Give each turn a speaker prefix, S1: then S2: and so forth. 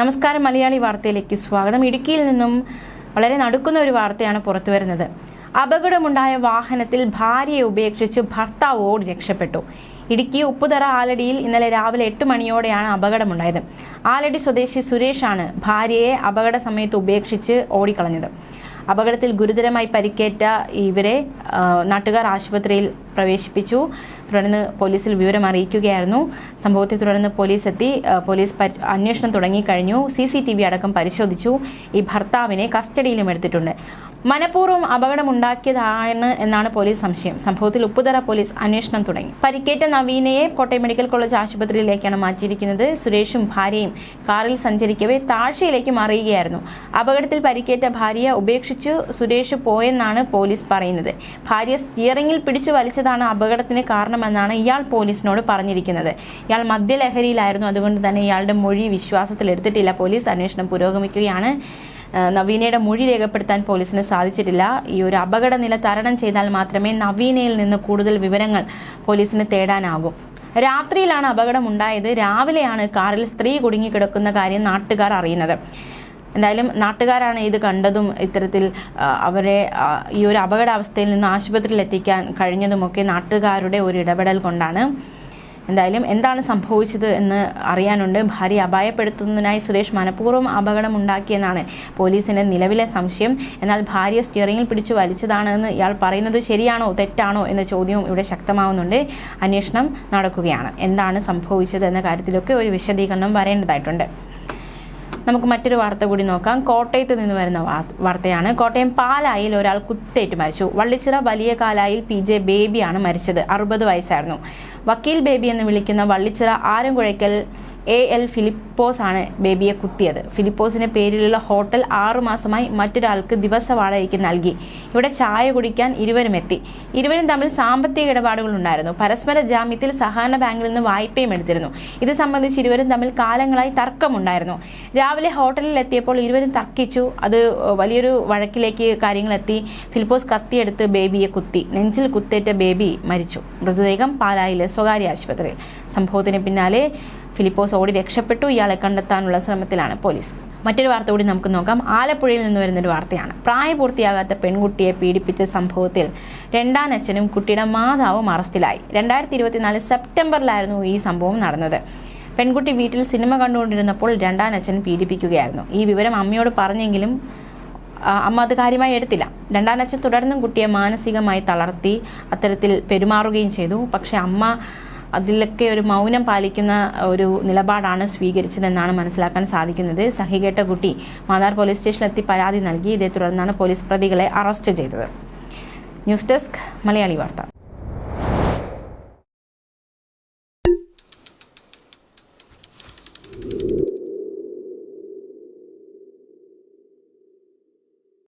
S1: നമസ്കാരം മലയാളി വാർത്തയിലേക്ക് സ്വാഗതം. ഇടുക്കിയിൽ നിന്നും വളരെ നടുക്കുന്ന ഒരു വാർത്തയാണ് പുറത്തു വരുന്നത്. അപകടമുണ്ടായ വാഹനത്തിൽ ഭാര്യയെ ഉപേക്ഷിച്ച് ഭർത്താവ് ഓടി രക്ഷപ്പെട്ടു. ഇടുക്കി ഉപ്പുതറ ആലടിയിൽ ഇന്നലെ രാവിലെ എട്ട് മണിയോടെയാണ് അപകടമുണ്ടായത്. ആലടി സ്വദേശി സുരേഷാണ് ഭാര്യയെ അപകട സമയത്ത് ഉപേക്ഷിച്ച് ഓടിക്കളഞ്ഞത്. അപകടത്തിൽ ഗുരുതരമായി പരിക്കേറ്റ ഇവരെ നാട്ടുകാർ ആശുപത്രിയിൽ പ്രവേശിപ്പിച്ചു. തുടർന്ന് പോലീസിൽ വിവരം അറിയിക്കുകയായിരുന്നു. സംഭവത്തെ തുടർന്ന് പോലീസ് എത്തി. പോലീസ് അന്വേഷണം തുടങ്ങിക്കഴിഞ്ഞു. സി സി ടി വി അടക്കം പരിശോധിച്ചു. ഈ ഭർത്താവിനെ കസ്റ്റഡിയിലും എടുത്തിട്ടുണ്ട്. മനഃപൂർവം അപകടമുണ്ടാക്കിയതാണ് എന്നാണ് പോലീസ് സംശയം. സംഭവത്തിൽ ഉപ്പുതറ പോലീസ് അന്വേഷണം തുടങ്ങി. പരിക്കേറ്റ നവീനയെ കോട്ടയം മെഡിക്കൽ കോളേജ് ആശുപത്രിയിലേക്കാണ് മാറ്റിയിരിക്കുന്നത്. സുരേഷും ഭാര്യയും കാറിൽ സഞ്ചരിക്കവേ താഴ്ചയിലേക്ക് മറിയുകയായിരുന്നു അപകടത്തിൽ പരിക്കേറ്റ ഭാര്യയെ ഉപേക്ഷിച്ചു സുരേഷ് പോയെന്നാണ് പോലീസ് പറയുന്നത്. ഭാര്യ സ്റ്റിയറിംഗിൽ പിടിച്ചു വലിച്ചതാണ് അപകടത്തിന് കാരണമെന്നാണ് ഇയാൾ പോലീസിനോട് പറഞ്ഞിരിക്കുന്നത്. ഇയാൾ മദ്യലഹരിയിലായിരുന്നു. അതുകൊണ്ട് തന്നെ ഇയാളുടെ മൊഴി വിശ്വാസത്തിൽ എടുത്തിട്ടില്ല. പോലീസ് അന്വേഷണം പുരോഗമിക്കുകയാണ്. നവീനയുടെ മൊഴി രേഖപ്പെടുത്താൻ പോലീസിന് സാധിച്ചിട്ടില്ല. ഈ ഒരു അപകട നില തരണം ചെയ്താൽ മാത്രമേ നവീനയിൽ നിന്ന് കൂടുതൽ വിവരങ്ങൾ പോലീസിന് തേടാനാകൂ. രാത്രിയിലാണ് അപകടം ഉണ്ടായത് രാവിലെയാണ് കാറിൽ സ്ത്രീ കുടുങ്ങിക്കിടക്കുന്ന കാര്യം നാട്ടുകാർ അറിയുന്നത്. എന്തായാലും നാട്ടുകാരാണ് ഇത് കണ്ടതും ഇത്തരത്തിൽ അവരെ ഈ ഒരു അപകടാവസ്ഥയിൽ നിന്ന് ആശുപത്രിയിൽ എത്തിക്കാൻ കഴിഞ്ഞതുമൊക്കെ നാട്ടുകാരുടെ ഒരു ഇടപെടൽ കൊണ്ടാണ്. എന്തായാലും എന്താണ് സംഭവിച്ചത് എന്ന് അറിയാനുണ്ട്. ഭാര്യ അപായപ്പെടുത്തുന്നതിനായി സുരേഷ് മനഃപൂർവം അപകടം ഉണ്ടാക്കിയെന്നാണ് പോലീസിന്റെ നിലവിലെ സംശയം. എന്നാൽ ഭാര്യ സ്റ്റിയറിംഗിൽ പിടിച്ചു വലിച്ചതാണെന്ന് ഇയാൾ പറയുന്നത് ശരിയാണോ തെറ്റാണോ എന്ന ചോദ്യവും ഇവിടെ ശക്തമാവുന്നുണ്ട്. അന്വേഷണം നടക്കുകയാണ്. എന്താണ് സംഭവിച്ചത് എന്ന കാര്യത്തിലൊക്കെ ഒരു വിശദീകരണം വരേണ്ടതായിട്ടുണ്ട്. നമുക്ക് മറ്റൊരു വാർത്ത കൂടി നോക്കാം. കോട്ടയത്ത് നിന്ന് വരുന്ന വാർത്തയാണ്. കോട്ടയം പാലായിൽ ഒരാൾ കുത്തേറ്റ് മരിച്ചു. വള്ളിച്ചിറ വലിയ കാലായിൽ പി ജെ ബേബിയാണ് മരിച്ചത്. അറുപത് വയസ്സായിരുന്നു. വക്കീൽ ബേബി എന്ന് വിളിക്കുന്ന വള്ളിച്ചിറ ആരംകുഴയ്ക്കൽ എ എൽ ഫിലിപ്പോസ് ആണ് ബേബിയെ കുത്തിയത്. ഫിലിപ്പോസിന്റെ പേരിലുള്ള ഹോട്ടൽ ആറുമാസമായി മറ്റൊരാൾക്ക് ദിവസ വാടകയ്ക്ക് നൽകി. ഇവിടെ ചായ കുടിക്കാൻ ഇരുവരും എത്തി. ഇരുവരും തമ്മിൽ സാമ്പത്തിക ഇടപാടുകൾ ഉണ്ടായിരുന്നു. പരസ്പര ജാമ്യത്തിൽ സഹകരണ ബാങ്കിൽ നിന്ന് വായ്പയും എടുത്തിരുന്നു. ഇത് സംബന്ധിച്ച് ഇരുവരും തമ്മിൽ കാലങ്ങളായി തർക്കമുണ്ടായിരുന്നു. രാവിലെ ഹോട്ടലിൽ എത്തിയപ്പോൾ ഇരുവരും തർക്കിച്ചു. അത് വലിയൊരു വഴക്കിലേക്ക് കാര്യങ്ങളെത്തി. ഫിലിപ്പോസ് കത്തിയെടുത്ത് ബേബിയെ കുത്തി. നെഞ്ചിൽ കുത്തേറ്റ ബേബി മരിച്ചു. മൃതദേഹം പാലായിലെ സ്വകാര്യ ആശുപത്രിയിൽ. സംഭവത്തിന് പിന്നാലെ ഫിലിപ്പോസ് ഓടി രക്ഷപ്പെട്ടു. ഇയാളെ കണ്ടെത്താനുള്ള ശ്രമത്തിലാണ് പോലീസ്. മറ്റൊരു വാർത്ത കൂടി നമുക്ക് നോക്കാം. ആലപ്പുഴയിൽ നിന്ന് വരുന്നൊരു വാർത്തയാണ്. പ്രായപൂർത്തിയാകാത്ത പെൺകുട്ടിയെ പീഡിപ്പിച്ച സംഭവത്തിൽ രണ്ടാനച്ഛനും കുട്ടിയുടെ മാതാവും അറസ്റ്റിലായി. രണ്ടായിരത്തി ഇരുപത്തിനാല് സെപ്റ്റംബറിലായിരുന്നു ഈ സംഭവം നടന്നത്. പെൺകുട്ടി വീട്ടിൽ സിനിമ കണ്ടുകൊണ്ടിരുന്നപ്പോൾ രണ്ടാനച്ഛൻ പീഡിപ്പിക്കുകയായിരുന്നു. ഈ വിവരം അമ്മയോട് പറഞ്ഞെങ്കിലും അമ്മ അത് കാര്യമായി എടുത്തില്ല. രണ്ടാനച്ഛൻ തുടർന്നും കുട്ടിയെ മാനസികമായി തളർത്തി അത്തരത്തിൽ പെരുമാറുകയും ചെയ്തു. പക്ഷേ അമ്മ അതിലൊക്കെ ഒരു മൗനം പാലിക്കുന്ന ഒരു നിലപാടാണ് സ്വീകരിച്ചതെന്നാണ് മനസ്സിലാക്കാൻ സാധിക്കുന്നത്. സഹികേട്ട കുട്ടി മാന്നാർ പോലീസ് സ്റ്റേഷനിലെത്തി പരാതി നൽകി. ഇതേ തുടർന്നാണ് പോലീസ് പ്രതികളെ അറസ്റ്റ് ചെയ്തത്. ന്യൂസ് ഡെസ്ക് മലയാളി വാർത്ത.